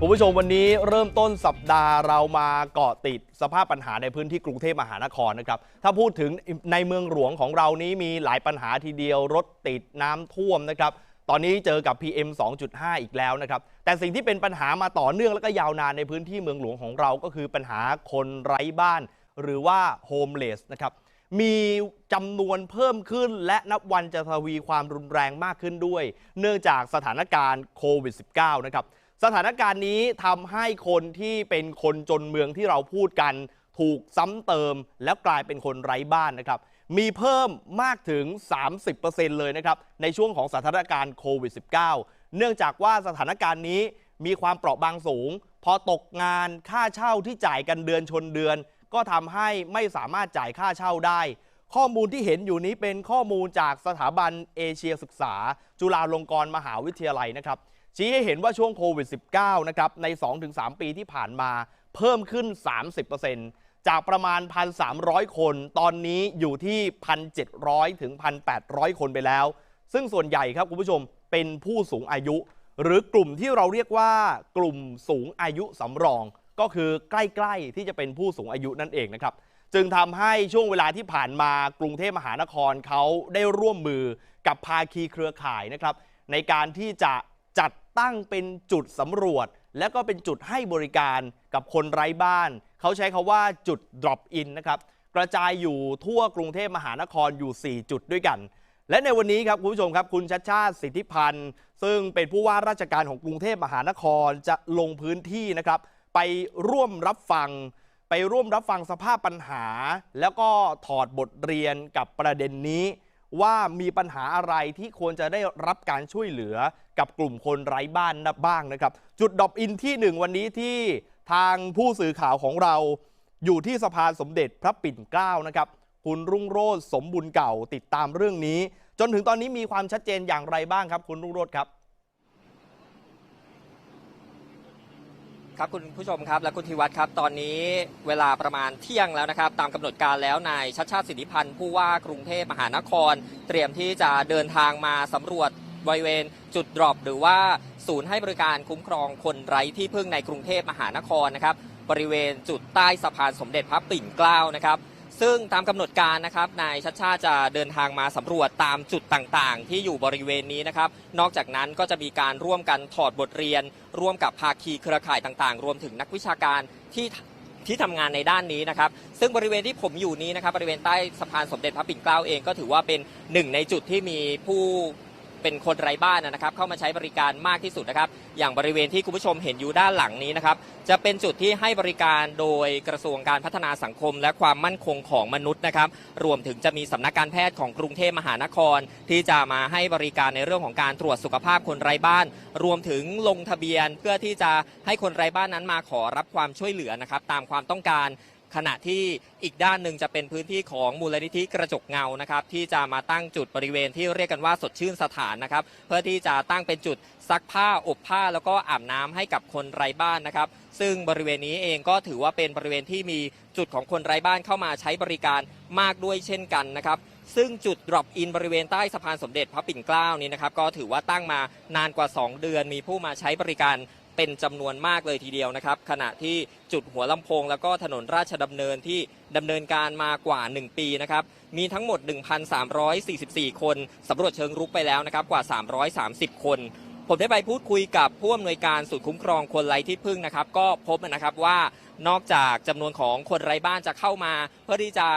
คุณผู้ชมวันนี้เริ่มต้นสัปดาห์เรามาเกาะติดสภาพปัญหาในพื้นที่กรุงเทพมหานครนะครับ ถ้าพูดถึงในเมืองหลวงของเรานี้มีหลายปัญหาทีเดียวรถติดน้ำท่วมนะครับ ตอนนี้เจอกับ PM 2.5 อีกแล้วนะครับ แต่สิ่งที่เป็นปัญหามาต่อเนื่องและก็ยาวนานในพื้นที่เมืองหลวงของเราก็คือปัญหาคนไร้บ้าน หรือว่าโฮมเลสนะครับมีจำนวนเพิ่มขึ้นและนับวันจะทวีความรุนแรงมากขึ้นด้วย เนื่องจากสถานการณ์โควิด -19 นะครับ สถานการณ์นี้ทำให้คนที่เป็นคนจนเมืองที่เราพูดกัน ถูกซ้ำเติมแล้วกลายเป็นคนไร้บ้านนะครับ มีเพิ่มมากถึง 30%เลยนะครับ ในช่วงของสถานการณ์โควิด -19 เนื่องจากว่าสถานการณ์นี้มีความเปราะบางสูง พอตกงานค่าเช่าที่จ่ายกันเดือนชนเดือน ก็ทำให้ไม่สามารถจ่ายค่าเช่าได้ ข้อมูลที่เห็นอยู่นี้เป็นข้อมูลจากสถาบันเอเชียศึกษา จุฬาลงกรณ์มหาวิทยาลัยนะครับ ชี้ให้เห็นว่าช่วงโควิด -19 นะครับใน 2-3 ปีที่ผ่านมาเพิ่มขึ้น 30%จากประมาณ 1,300 คน ตอนนี้อยู่ที่ 1,700 ถึง 1,800 คนไปแล้ว ซึ่งส่วนใหญ่ครับคุณผู้ชมเป็นผู้สูงอายุ หรือกลุ่มที่เราเรียกว่ากลุ่มสูงอายุสำรอง ก็คือใกล้ๆที่จะเป็นผู้สูงอายุนั่นเองนะครับจึงทำให้ช่วงเวลาที่ผ่านมากรุงเทพมหานครเขาได้ร่วมมือกับภาคีเครือข่ายนะครับในการที่จะ จัดตั้งเป็นจุดสำรวจ และก็เป็นจุดให้บริการกับคนไร้บ้าน เขาใช้คาว่าจุด drop in นะครับกระจายอยู่ทั่วกรุงเทพมหานครอยู่ 4 จุดด้วยกัน และในวันนี้ครับคุณผู้ชมครับคุณชัดชาติสิทธิพันธ์ ซึ่งเป็นผู้ว่าราชการของกรุงเทพมหานครจะลงพื้นที่นะครับไปร่วมรับฟัง ไปร่วมรับฟังสภาพปัญหา แล้วก็ถอดบทเรียนกับประเด็นนี้ ว่ามีปัญหาอะไรที่ควรจะได้รับการช่วยเหลือกับกลุ่มคนไร้บ้านนะบ้างนะครับ จุดดอบอินที่หนึ่งวันนี้ที่ทางผู้สื่อข่าวของเราอยู่ที่สะพานสมเด็จพระปิ่นเกล้านะครับ คุณรุ่งโรจน์สมบุญเก่าติดตามเรื่องนี้ จนถึงตอนนี้มีความชัดเจนอย่างไรบ้างครับ คุณรุ่งโรจน์ครับ ครับคุณผู้ชมครับและคุณธีวัฒน์ครับตอนนี้เวลาประมาณเที่ยงแล้วนะครับ ตามกำหนดการแล้วนายชัดชาติสิทธิพันธ์ผู้ว่ากรุงเทพมหานคร เตรียมที่จะเดินทางมาสำรวจบริเวณจุดดรอปหรือว่าศูนย์ให้บริการคุ้มครองคนไร้ที่พึ่งในกรุงเทพมหานครนะครับบริเวณจุดใต้สะพานสมเด็จพระปิ่นเกล้านะครับ ซึ่งตามกำหนดการนะครับนายชัดชาจะเดินทางมาสำรวจตามจุดต่างๆ ที่อยู่บริเวณนี้นะครับ นอกจากนั้นก็จะมีการร่วมกันถอดบทเรียน ร่วมกับภาคีเครือข่ายต่างๆ รวมถึงนักวิชาการที่ที่ทำงานในด้านนี้นะครับ ซึ่งบริเวณที่ผมอยู่นี้นะครับ บริเวณใต้สะพานสมเด็จพระปิ่นเกล้าเองก็ถือว่าเป็นหนึ่งในจุดที่มีผู้ เป็นคนไร้บ้านนะครับ เข้ามาใช้บริการมากที่สุดนะครับ อย่างบริเวณที่คุณผู้ชมเห็นอยู่ด้านหลังนี้นะครับ จะเป็นจุดที่ให้บริการโดยกระทรวงการพัฒนาสังคม และความมั่นคงของมนุษย์นะครับ รวมถึงจะมีสำนักการแพทย์ของกรุงเทพมหานคร ที่จะมาให้บริการในเรื่องของการตรวจสุขภาพคนไร้บ้าน รวมถึงลงทะเบียนเพื่อที่จะให้คนไร้บ้านนั้นมาขอรับความช่วยเหลือนะครับ ตามความต้องการ ขณะที่อีกด้านหนึ่งจะเป็นพื้นที่ของมูลนิธิกระจกเงานะครับที่จะมาตั้งจุดบริเวณที่เรียกกันว่าสดชื่นสถานนะครับ เพื่อที่จะตั้งเป็นจุดซักผ้าอบผ้าแล้วก็อาบน้ำให้กับคนไร้บ้านนะครับ ซึ่งบริเวณนี้เองก็ถือว่าเป็นบริเวณที่มีจุดของคนไร้บ้านเข้ามาใช้บริการมากด้วยเช่นกันนะครับซึ่งจุด drop in บริเวณใต้สะพานสมเด็จพระปิ่นเกล้านี้นะครับก็ถือว่าตั้งมานานกว่า 2 เดือนมีผู้มาใช้บริการ เป็นจำนวนมากเลยทีเดียวนะครับ ขณะที่จุดหัวลำโพง แล้วก็ถนนราชดำเนินที่ดำเนินการมากว่า 1 ปีนะครับ มีทั้งหมด 1,344 คนสำรวจเชิงรุกไปแล้วนะครับกว่า 330 คนผมได้ไปพูดคุยกับผู้อำนวยการศูนย์คุ้มครองคนไร้ที่พึ่งนะครับ ก็พบนะครับว่านอกจากจำนวนของคนไร้บ้านจะเข้ามา เพื่อที่จะ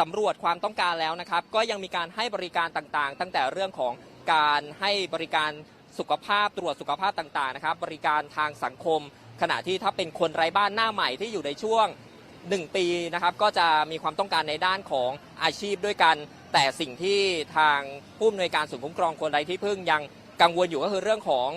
สำรวจความต้องการแล้วนะครับ ก็ยังมีการให้บริการต่างๆ ตั้งแต่เรื่องของการให้บริการ สุขภาพตรวจสุขภาพต่างๆนะครับบริการทางสังคม ขณะที่ถ้าเป็นคนไร้บ้านหน้าใหม่ที่อยู่ในช่วง 1 ปีนะครับก็จะมีความต้องการในด้านของอาชีพด้วยกัน แต่สิ่งที่ทางผู้อำนวยการศูนย์คุ้มครองคนไร้ที่พึ่งยังกังวลอยู่ก็คือเรื่องของ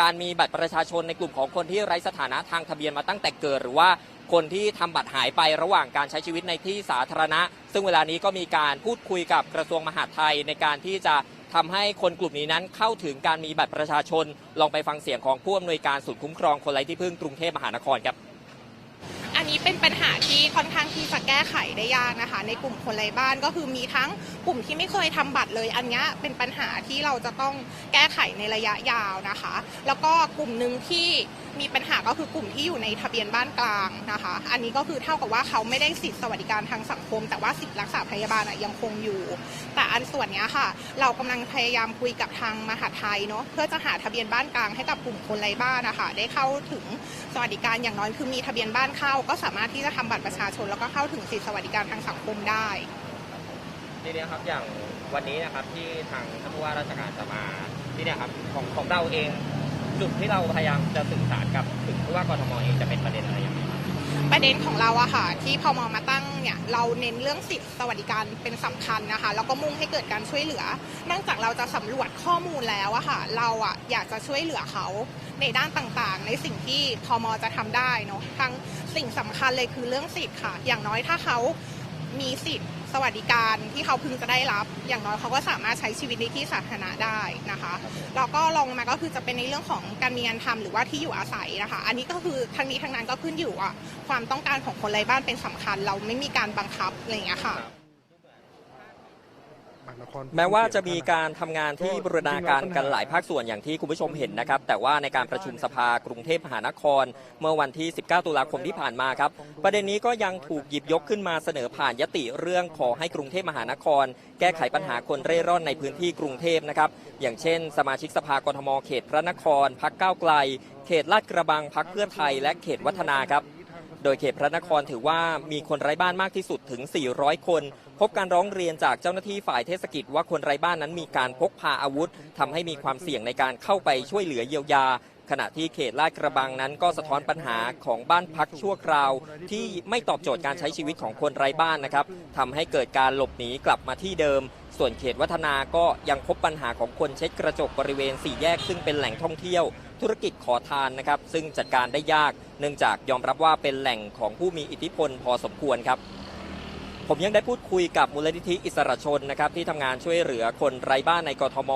การมีบัตรประชาชนในกลุ่มของคนที่ไร้สถานะทางทะเบียนมาตั้งแต่เกิด หรือว่าคนที่ทำบัตรหายไประหว่างการใช้ชีวิตในที่สาธารณะ ซึ่งเวลานี้ก็มีการพูดคุยกับกระทรวงมหาดไทยในการที่จะ ทำให้คนกลุ่มนี้นั้นเข้าถึงการมีบัตรประชาชน ลองไปฟังเสียงของผู้อำนวยการศูนย์คุ้มครองคนไร้ที่พึ่งกรุงเทพมหานครครับ อันนี้เป็นปัญหา ที่ค่อนข้างที่จะแก้ไขได้ยากนะคะ ในกลุ่มคนไร้บ้านก็คือมีทั้งกลุ่มที่ไม่เคยทำบัตรเลย อันนี้เป็นปัญหาที่เราจะต้องแก้ไขในระยะยาวนะคะ แล้วก็กลุ่มหนึ่งที่มีปัญหาก็คือกลุ่มที่อยู่ในทะเบียนบ้านกลางนะคะ อันนี้ก็คือเท่ากับว่าเขาไม่ได้สิทธิสวัสดิการทางสังคม แต่ว่าสิทธิรักษาพยาบาลยังคงอยู่ แต่อันส่วนนี้ค่ะ เรากำลังพยายามคุยกับทางมหาไทยเนาะเพื่อจะหาทะเบียนบ้านกลางให้กับกลุ่มคนไร้บ้านนะคะได้เข้าถึงสวัสดิการอย่างน้อยคือมีทะเบียนบ้านเข้า ก็สามารถที่จะทำบัตรประชาชน แล้วก็เข้าถึงสิทธิสวัสดิการทางสังคมได้ที่นี้ครับอย่างวันนี้นะครับที่ทางท่านผู้ว่าราชการจะมาที่เนี่ยครับของของเราเองจุดที่เราพยายามจะสื่อสารกับถึงผู้ว่ากทมเองจะเป็นประเด็นอะไรอย่าง ประเด็นของเราอะค่ะที่พมมาตั้งเนี่ยเราเน้นเรื่องสิทธิสวัสดิการเป็นสำคัญนะคะแล้วก็มุ่งให้เกิดการช่วยเหลือเนื่องจากเราจะสำรวจข้อมูลแล้วอะค่ะเราอะอยากจะช่วยเหลือเขาในด้านต่างๆ ในสิ่งที่พมจะทำได้เนาะทั้งสิ่งสำคัญเลยคือเรื่องสิทธิ์ค่ะ อย่างน้อยถ้าเขามีสิทธิ์ สวัสดิการที่เขาพึงจะได้รับ อย่างน้อยเขาก็สามารถใช้ชีวิตในที่สาธารณะได้นะคะแล้วก็ลงมาก็คือจะเป็นในเรื่องของการมีงานทำหรือว่าที่อยู่อาศัยนะคะ อันนี้ก็คือทั้งนี้ทั้งนั้นก็ขึ้นอยู่อะความต้องการของคนไร้บ้านเป็นสำคัญ เราไม่มีการบังคับอะไรอย่างเงี้ยค่ะ แม้ว่าจะมีการทำงานที่บูรณาการกันหลายภาคส่วนอย่างที่คุณผู้ชมเห็นนะครับ แต่ว่าในการประชุมสภากรุงเทพมหานคร เมื่อวันที่ 19 ตุลาคมที่ผ่านมาครับ ประเด็นนี้ก็ยังถูกหยิบยกขึ้นมาเสนอผ่านยติเรื่องขอให้กรุงเทพมหานคร แก้ไขปัญหาคนเร่ร่อนในพื้นที่กรุงเทพนะครับ อย่างเช่น สมาชิกสภากทมเขตพระนครพักก้าวไกล เขตลาดกระบังพักเพื่อไทย และเขตวัฒนาครับ โดยเขตพระนครถือว่ามีคนไร้บ้านมากที่สุดถึง 400 คน พบการร้องเรียนจากเจ้าหน้าที่ฝ่ายเทศกิจว่าคนไร้บ้านนั้นมีการพกพาอาวุธทำให้มีความเสี่ยงในการเข้าไปช่วยเหลือเยียวยาขณะที่เขตลาดกระบังนั้นก็สะท้อนปัญหาของบ้านพักชั่วคราว ที่ไม่ตอบโจทย์การใช้ชีวิตของคนไร้บ้านนะครับทำให้เกิดการหลบหนีกลับมาที่เดิม ส่วนเขตวัฒนาก็ยังพบปัญหาของคนเช็ดกระจกบริเวณสี่แยก ซึ่งเป็นแหล่งท่องเที่ยว ธุรกิจขอทานนะครับ ซึ่งจัดการได้ยากเนื่องจากยอมรับว่าเป็นแหล่งของผู้มีอิทธิพลพอสมควรครับ ผมยังได้พูดคุยกับมูลนิธิอิสระชนนะครับที่ทำงานช่วยเหลือคนไร้บ้านในกทม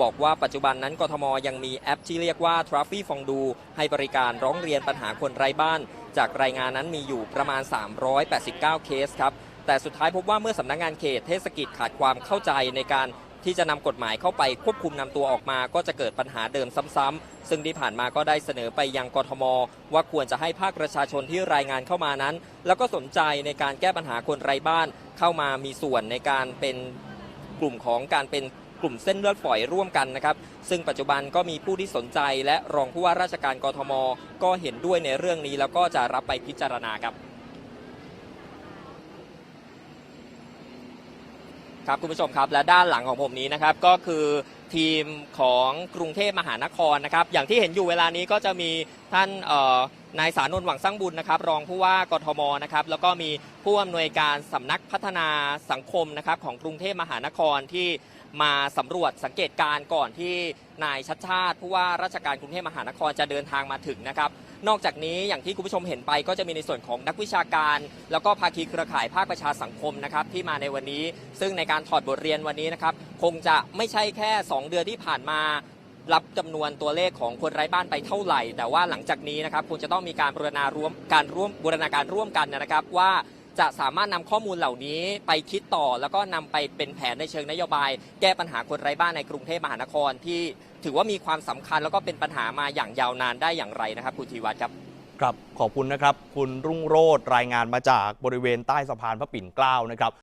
บอกว่าปัจจุบันนั้นกทมยังมีแอปที่เรียกว่า t r a f f y ฟองดูให้บริการร้องเรียนปัญหาคนไร้บ้าน จากรายงานนั้นมีอยู่ประมาณ 389 เคสครับ แต่สุดท้ายพบว่าเมื่อสำนักงานเขตเทศกิจขาดความเข้าใจในการที่จะนำกฎหมายเข้าไปควบคุมนำตัวออกมา ก็จะเกิดปัญหาเดิมซ้ำๆซึ่งที่ผ่านมาก็ได้เสนอไปยังกทม ว่าควรจะให้ภาคประชาชนที่รายงานเข้ามานั้น แล้วก็สนใจในการแก้ปัญหาคนไร้บ้านเข้ามามีส่วนในการเป็นกลุ่มของการเป็นกลุ่มเส้นเลือดฝอยร่วมกันนะครับ ซึ่งปัจจุบันก็มีผู้ที่สนใจ และรองผู้ว่าราชการกทม ก็เห็นด้วยในเรื่องนี้แล้วก็จะรับไปพิจารณาครับ ครับคุณผู้ชมครับและด้านหลังของผมนี้นะครับก็คือทีมของกรุงเทพมหานครนะครับอย่างที่เห็นอยู่เวลานี้ก็จะมีท่านนายสานนท์หวังสร้างบุญนะครับ รองผู้ว่ากทมนะครับแล้วก็มีผู้อำนวยการสำนักพัฒนาสังคมนะครับของกรุงเทพมหานครที่มาสำรวจสังเกตการณ์ก่อนที่นายชัดชาติผู้ว่าราชการกรุงเทพมหานครจะเดินทางมาถึงนะครับ นอกจากนี้อย่างที่คุณผู้ชมเห็นไปก็จะมีในส่วนของนักวิชาการ แล้วก็ภาคีเครือข่ายภาคประชาสังคมนะครับที่มาในวันนี้ ซึ่งในการถอดบทเรียนวันนี้นะครับคงจะไม่ใช่แค่ 2 เดือนที่ผ่านมารับจำนวนตัวเลขของคนไร้บ้านไปเท่าไหร่ แต่ว่าหลังจากนี้นะครับคงจะต้องมีการบูรณาร่วมการร่วมบูรณาการร่วมกันนะครับว่าจะสามารถนำข้อมูลเหล่านี้ไปคิดต่อ แล้วก็นำไปเป็นแผนในเชิงนโยบาย แก้ปัญหาคนไร้บ้านในกรุงเทพมหานครที่ ถือว่ามีความสำคัญแล้วก็เป็นปัญหามาอย่างยาวนานได้อย่างไรนะครับ คุณธีวัฒน์ครับครับขอบคุณนะครับ คุณรุ่งโรธรายงานมาจากบริเวณใต้สะพานพระปิ่นเกล้านะครับ